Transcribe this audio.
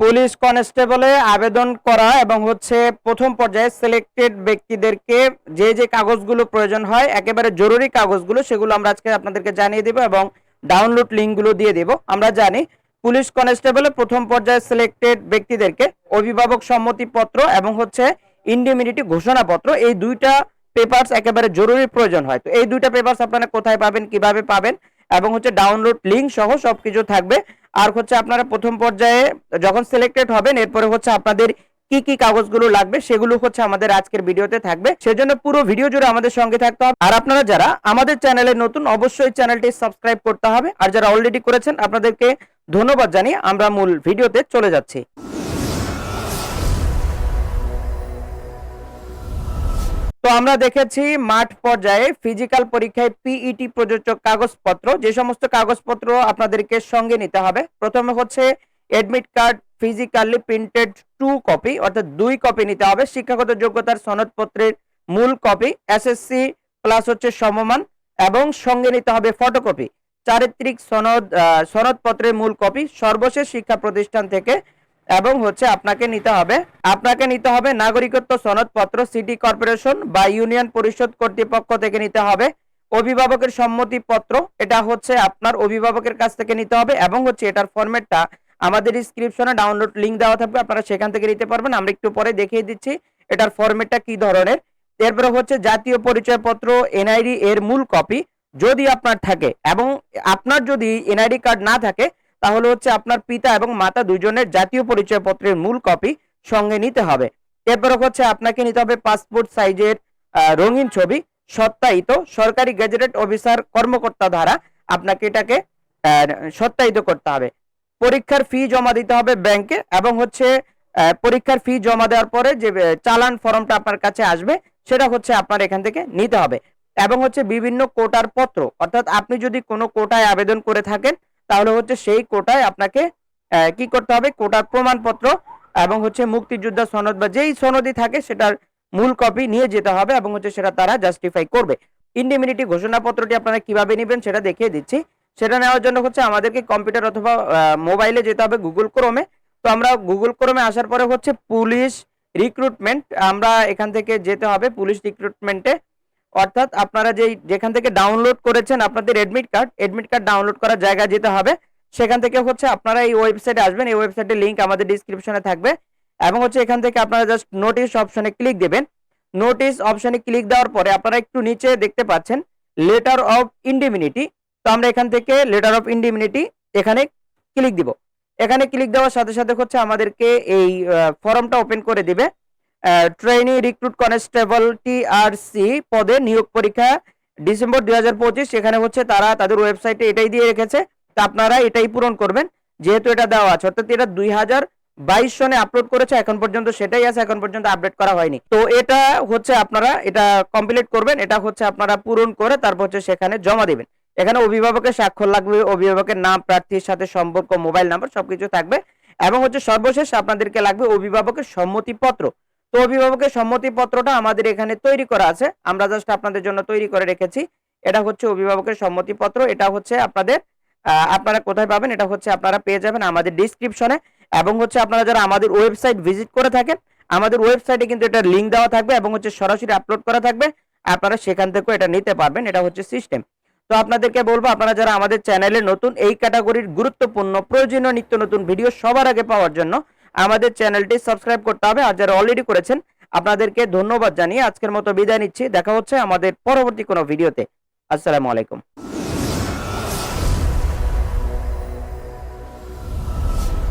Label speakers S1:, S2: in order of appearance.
S1: Police কনস্টেবলে আবেদন করা এবং হচ্ছে প্রথম পর্যায়ে সিলেক্টেড ব্যক্তিদেরকে যে যে কাগজগুলো প্রয়োজন হয়, একেবারে জরুরি কাগজগুলো, সেগুলো আমরা আজকে আপনাদেরকে জানিয়ে দেব এবং ডাউনলোড লিঙ্কগুলো দিয়ে দেব। আমরা জানি পুলিশ কনস্টেবলে প্রথম পর্যায়ে সিলেক্টেড ব্যক্তিদেরকে অভিভাবক সম্মতিপত্র এবং হচ্ছে ইন্ডিমিনিটি ঘোষণাপত্র, এই দুইটা পেপারস একেবারে জরুরি প্রয়োজন হয়। তো এই দুইটা পেপারস আপনারা কোথায় পাবেন, কীভাবে পাবেন এবং হচ্ছে ডাউনলোড লিঙ্ক সহ সবকিছু থাকবে। আর হচ্ছে আপনারা প্রথম পর্যায়ে যখন সিলেক্টেড হবেন, এরপরে হচ্ছে আপনাদের কি কি কাগজগুলো লাগবে সেগুলো হচ্ছে আমাদের আজকের ভিডিওতে থাকবে। সেজন্য পুরো ভিডিও জুড়ে আমাদের সঙ্গে থাকতে হবে। আর আপনারা যারা আমাদের চ্যানেলে নতুন, অবশ্যই চ্যানেলটি সাবস্ক্রাইব করতে হবে। আর যারা অলরেডি করেছেন, আপনাদেরকে ধন্যবাদ জানিয়ে আমরা মূল ভিডিওতে চলে যাচ্ছি। তো আমরা দেখেছি মাঠ পর্যায়ে ফিজিক্যাল পরীক্ষায় পিইটি প্রযোজ্য কাগজপত্র, যে সমস্ত কাগজপত্র আপনাদেরকে সঙ্গে নিতে হবে। প্রথমে হচ্ছে admit card physically printed two copy অর্থাৎ দুই কপি নিতে হবে। শিক্ষাগত যোগ্যতার সনদপত্রের মূল কপি এসএসসি প্লাস হচ্ছে সমমান, এবং সঙ্গে নিতে হবে ফটোকপি চারিত্রিক সনদ সনদপত্রের মূল কপি সর্বশেষ শিক্ষা প্রতিষ্ঠান থেকে এবং হচ্ছে আপনাকে নিতে হবে, আপনাকে নিতে হবে নাগরিকত্ব সনদপত্র সিটি কর্পোরেশন বা ইউনিয়ন পরিষদ কর্তৃপক্ষ থেকে নিতে হবে, অভিভাবকের সম্মতিপত্র, এটা হচ্ছে আপনার অভিভাবকের কাছ থেকে নিতে হবে এবং হচ্ছে এটার ফরম্যাটটা আমাদের ডিসক্রিপশনে ডাউনলোড লিংক দেওয়া থাকবে, আপনারা সেখান থেকে নিতে পারবেন, আমরা একটু পরে দেখিয়ে দিচ্ছি এটার ফরম্যাটটা কি ধরনের। এরপরে হচ্ছে জাতীয় পরিচয়পত্র, এনআইডি এর মূল কপি যদি আপনার থাকে এবং আপনার যদি এনআইডি কার্ড না থাকে তাহলে হচ্ছে আপনার পিতা এবং মাতা দুজনের জাতীয় পরিচয়পত্রের মূল কপি সঙ্গে নিতে হবে। এরপরে হচ্ছে আপনাকে নিতে হবে পাসপোর্ট সাইজের রঙিন ছবি, সত্যায়িত সরকারি গেজেটেড অফিসার কর্মকর্তা দ্বারা আপনাকে এটাকে সত্যায়িত করতে হবে। পরীক্ষার ফি জমা দিতে হবে ব্যাংকে এবং হচ্ছে পরীক্ষার ফি জমা দেওয়ার পরে যে চালান ফর্মটা আপনার কাছে আসবে সেটা হচ্ছে আপনার এখান থেকে নিতে হবে। এবং হচ্ছে বিভিন্ন কোটার পত্র, অর্থাৎ আপনি যদি কোনো কোটায় আবেদন করে থাকেন তাহলে হচ্ছে সেই কোটায় আপনাকে কি করতে হবে? কোটার প্রমাণপত্র এবং হচ্ছে মুক্তিযোদ্ধা সনদ বা যেই সনদই থাকে সেটার মূল কপি নিয়ে যেতে হবে এবং হচ্ছে সেটা তারা জাস্টিফাই করবে। ইন্ডিমিনিটি ঘোষণাপত্রটি আপনারা কীভাবে নেবেন সেটা দেখিয়ে দিচ্ছি। সেটা নেওয়ার জন্য হচ্ছে আমাদেরকে কম্পিউটার অথবা মোবাইলে যেতে হবে গুগল ক্রোমে তো আমরা গুগল ক্রোমে আসার পরে হচ্ছে পুলিশ রিক্রুটমেন্ট আমরা এখান থেকে যেতে হবে পুলিশ রিক্রুটমেন্টে অর্থাৎ আপনারা যেই, যেখান থেকে ডাউনলোড করেছেন আপনাদের admit card admit card download করার জায়গায় যেতে হবে। সেখান থেকে হচ্ছে আপনারা এই ওয়েবসাইটে আসবেন, এই ওয়েবসাইটের লিংক আমাদের ডিসক্রিপশনে থাকবে। এবং হচ্ছে এখান থেকে আপনারা জাস্ট নোটিশ অপশনে ক্লিক দেবেন। নোটিশ অপশনে ক্লিক দেওয়ার পরে আপনারা একটু নিচে দেখতে পাচ্ছেন লেটার অফ ইন্ডিমিনিটি তো আমরা এখান থেকে লেটার অফ ইন্ডিমিনিটি এখানে ক্লিক দিব। এখানে ক্লিক দেওয়ার সাথে সাথে হচ্ছে আমাদেরকে এই ফর্মটা ওপেন করে দিবে। ট্রেনি রিক্রুট কনস্টেবল টিআরসি পদে নিয়োগ পরীক্ষা ডিসেম্বর দুই হাজার পঁচিশ সেখানে হচ্ছে তারা তাদের ওয়েবসাইটে এটাই দিয়ে রেখেছে। তা আপনারা এটাই পূরণ করবেন, যেহেতু এটা দেওয়া আছে। অর্থাৎ এটা দুই হাজার বাইশ সনে আপলোড করেছে, এখন পর্যন্ত সেটাই আছে, এখন পর্যন্ত আপডেট করা হয়নি। তো এটা হচ্ছে আপনারা, এটা কমপ্লিট করবেন, এটা হচ্ছে আপনারা পূরণ করে তারপর হচ্ছে সেখানে জমা দিবেন। এখানে অভিভাবকের স্বাক্ষর লাগবে, অভিভাবকের নাম, প্রার্থীর সাথে সম্পর্ক, মোবাইল নাম্বার, সবকিছু থাকবে। এবং হচ্ছে সর্বশেষ আপনাদেরকে লাগবে অভিভাবকের সম্মতিপত্র। তো অভিভাবকের সম্মতিপত্রটা আমাদের এখানে তৈরি করা আছে। আমরা জাস্ট আপনাদের জন্য তৈরি করে রেখেছি। এটা হচ্ছে অভিভাবকের সম্মতিপত্র, এটা হচ্ছে আপনাদের আপনারা কোথায় পাবেন, এটা হচ্ছে আপনারা পেয়ে যাবেন আমাদের ডিসক্রিপশনে এবং হচ্ছে আপনারা যারা আমাদের ওয়েবসাইট ভিজিট করে থাকেন, আমাদের ওয়েবসাইটে কিন্তু এটার লিঙ্ক দেওয়া থাকবে এবং হচ্ছে সরাসরি আপলোড করা থাকবে। আপনারা সেখান থেকেও এটা নিতে পারবেন, এটা হচ্ছে সিস্টেম তো আপনাদেরকে বলব, আপনারা যারা আমাদের চ্যানেলে নতুন, এই ক্যাটাগরির গুরুত্বপূর্ণ, প্রয়োজনীয় নিত্য নতুন ভিডিও সবার আগে পাওয়ার জন্য আমাদের চ্যানেলটি সাবস্ক্রাইব করতে হবে। আর যারা অলরেডি করেছেন, আপনাদেরকে ধন্যবাদ জানিয়ে আজকের মতো বিদায় নিচ্ছি। দেখা হচ্ছে আমাদের পরবর্তী কোনো ভিডিওতে। আসসালামু আলাইকুম।